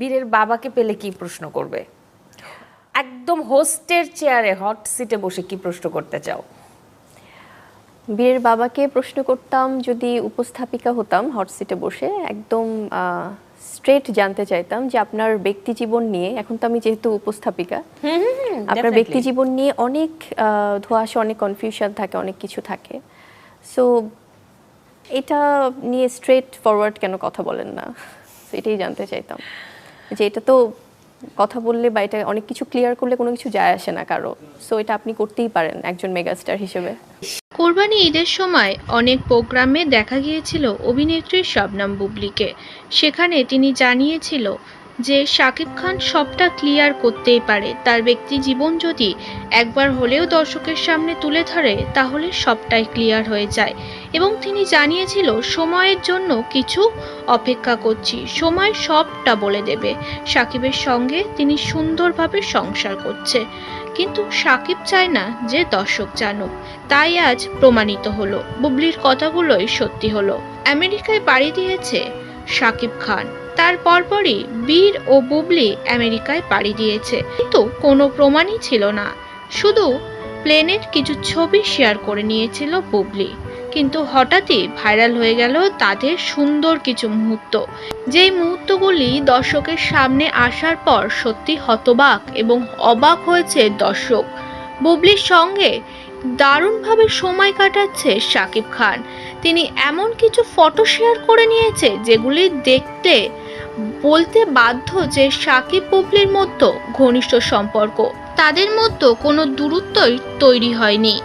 বীরের বাবাকে পেলে কি প্রশ্ন করবে? একদম হোস্টের চেয়ারে হট সিটে বসে কি প্রশ্ন করতে চাও? বীরের বাবাকে প্রশ্ন করতাম যদি উপস্থাপিকা হতাম হট সিটে বসে একদম স্ট্রেট জানতে চাইতাম যে আপনার ব্যক্তি জীবন নিয়ে এখন তো আমি যেহেতু উপস্থাপিকা আপনার ব্যক্তি জীবন নিয়ে অনেক ধোঁয়াশা অনেক কনফিউশন থাকে অনেক কিছু থাকে। সো এটা নিয়ে স্ট্রেট ফরওয়ার্ড কেন কথা বলেন না? এটাই জানতে চাইতাম। যে এটা তো কথা বললে বা এটা অনেক কিছু ক্লিয়ার করলে কোনো কিছু যায় আসে না কারও। সো এটা আপনি করতেই পারেন একজন মেগাস্টার হিসেবে। কোরবানি ঈদের সময় অনেক প্রোগ্রামে দেখা গিয়েছিল অভিনেত্রী শবনম বুবলিকে। সেখানে তিনি জানিয়েছিল যে শাকিব খান সবটা ক্লিয়ার করতেই পারে। তার ব্যক্তি জীবন যদি একবার হলেও দর্শকের সামনে তুলে ধরে, তাহলে সবটাই ক্লিয়ার হয়ে যায়। এবং তিনি জানিয়েছিল, সময়ের জন্য কিছু অপেক্ষা করছি। সময় সবটা বলে দেবে। সাকিবের সঙ্গে তিনি সুন্দরভাবে সংসার করছে। কিন্তু সাকিব চায় না যে দর্শক জানুক। তাই আজ প্রমাণিত হলো। বুবলির কথাগুলোই সত্যি হলো। আমেরিকায় পাড়ি দিয়েছে শাকিব খান। তার পরপরই বীর ও বুবলি আমেরিকায় পাড়ি দিয়েছে। কিন্তু কোনো প্রমাণই ছিল না। শুধু প্লেনের কিছু ছবি শেয়ার করে নিয়েছিল বুবলি। কিন্তু হঠাৎই ভাইরাল হয়ে গেল তাদের সুন্দর কিছু মুহূর্ত। যেই মুহূর্তগুলি দর্শকের সামনে আসার পর সত্যি হতবাক এবং অবাক হয়েছে দর্শক। বুবলির সঙ্গে দারুণভাবে সময় কাটাচ্ছে শাকিব খান। তিনি এমন কিছু ফটো শেয়ার করে নিয়েছে যেগুলি দেখতে, বলতে বাধ্য যে শাকিব বুবলির মতো ঘনিষ্ঠ সম্পর্ক। তাদের মধ্যে কোনো দূরত্বই তৈরি হয়নি।